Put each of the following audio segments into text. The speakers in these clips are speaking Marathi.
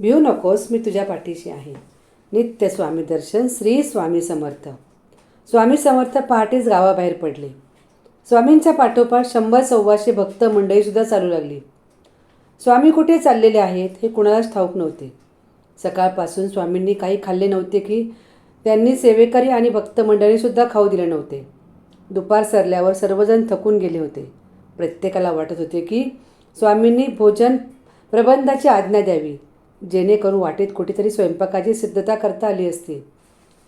भिऊ नकोस मी तुझ्या पाठीशी आहे. नित्य स्वामी दर्शन श्री स्वामी समर्थ. स्वामी समर्थ पहाटेच गावाबाहेर पडले. स्वामींच्या पाठोपाठ शंभर सव्वाशे भक्त मंडळीसुद्धा चालू लागली. स्वामी कुठे चाललेले आहेत हे कुणालाच ठाऊक नव्हते. सकाळपासून स्वामींनी काही खाल्ले नव्हते की त्यांनी सेवेकरी आणि भक्त मंडळीसुद्धा खाऊ दिले नव्हते. दुपार सरल्यावर सर्वजण थकून गेले होते. प्रत्येकाला वाटत होते की स्वामींनी भोजन प्रबंधाची आज्ञा द्यावी. जेणेकरून वाटेत कुठेतरी स्वयंपाकाची सिद्धता करता आली असती.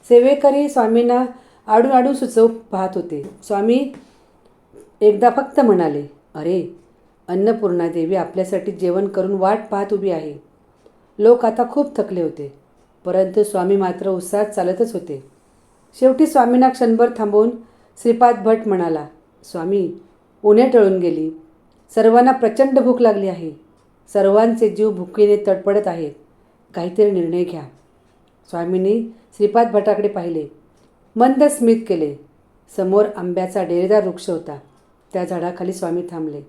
सेवेकरी स्वामींना आडून आडून सुचव पाहत होते. स्वामी एकदा फक्त म्हणाले अरे अन्नपूर्णा देवी आपल्यासाठी जेवण करून वाट पाहत उभी आहे. लोक आता खूप थकले होते परंतु स्वामी मात्र उत्साहात चालतच होते. शेवटी स्वामींना क्षणभर थांबवून श्रीपाद भट म्हणाला स्वामी उन्हे टळून गेली. सर्वांना प्रचंड भूक लागली आहे. सर्वांचे जीव भुकीने तडपडत आहेत. काहीतरी निर्णय घ्या. स्वामींनी श्रीपाद भटाकडे पाहिले. मंद स्मित केले. समोर आंब्याचा डेरेदार वृक्ष होता. त्या झाडाखाली स्वामी थांबले.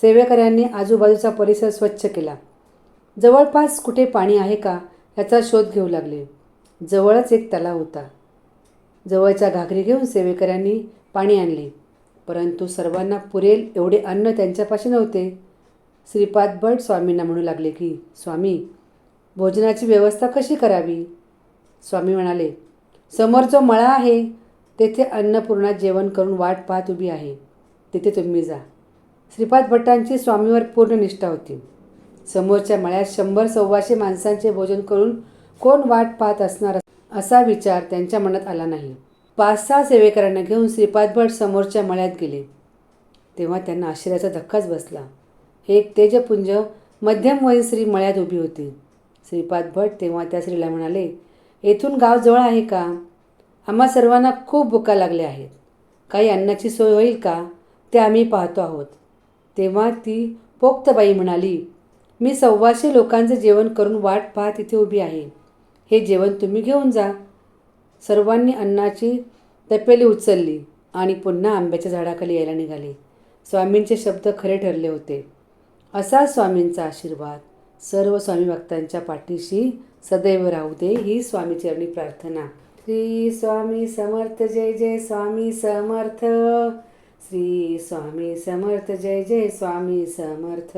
सेवेकऱ्यांनी आजूबाजूचा परिसर स्वच्छ केला. जवळपास कुठे पाणी आहे का याचा शोध घेऊ लागले. जवळच एक तलाव होता. जवळच्या घागरी घेऊन सेवेकऱ्यांनी पाणी आणले. परंतु सर्वांना पुरेल एवढे अन्न त्यांच्यापाशी नव्हते. श्रीपाद भट स्वामींना म्हणू लागले की स्वामी भोजनाची व्यवस्था कशी करावी? स्वामी म्हणाले समोर जो मळा आहे तेथे अन्नपूर्णा जेवण करून वाट पाहत उभी आहे. तिथे तुम्ही जा. श्रीपाद भट्टांची स्वामीवर पूर्ण निष्ठा होती. समोरच्या मळ्यात शंभर सव्वाशे माणसांचे भोजन करून कोण वाट पाहत असणार असा विचार त्यांच्या मनात आला नाही. पाच सहा सेवेकरांना घेऊन श्रीपाद भट समोरच्या मळ्यात गेले. तेव्हा त्यांना आश्चर्याचा धक्काच बसला. एक तेजपुंज मध्यमवयीन स्त्री मळ्यात उभी होती. श्रीपाद भट तेव्हा त्या स्त्रीला म्हणाले येथून गाव जवळ आहे का? आम्हा सर्वांना खूप भुका लागल्या आहेत. काही अन्नाची सोय होईल का? ते आम्ही पाहतो आहोत. तेव्हा ती पोक्तबाई म्हणाली मी सव्वाशे लोकांचं जेवण करून वाट पाहत इथे उभी आहे. हे जेवण तुम्ही घेऊन जा. सर्वांनी अन्नाची तपेली उचलली आणि पुन्हा आंब्याच्या झाडाखाली यायला निघाले. स्वामींचे शब्द खरे ठरले होते. असा स्वामींचा आशीर्वाद सर्व स्वामी भक्तांच्या पाठीशी सदैव राहू दे ही स्वामीचरणी प्रार्थना. श्री स्वामी समर्थ जय जय स्वामी समर्थ. श्री स्वामी समर्थ जय जय स्वामी समर्थ.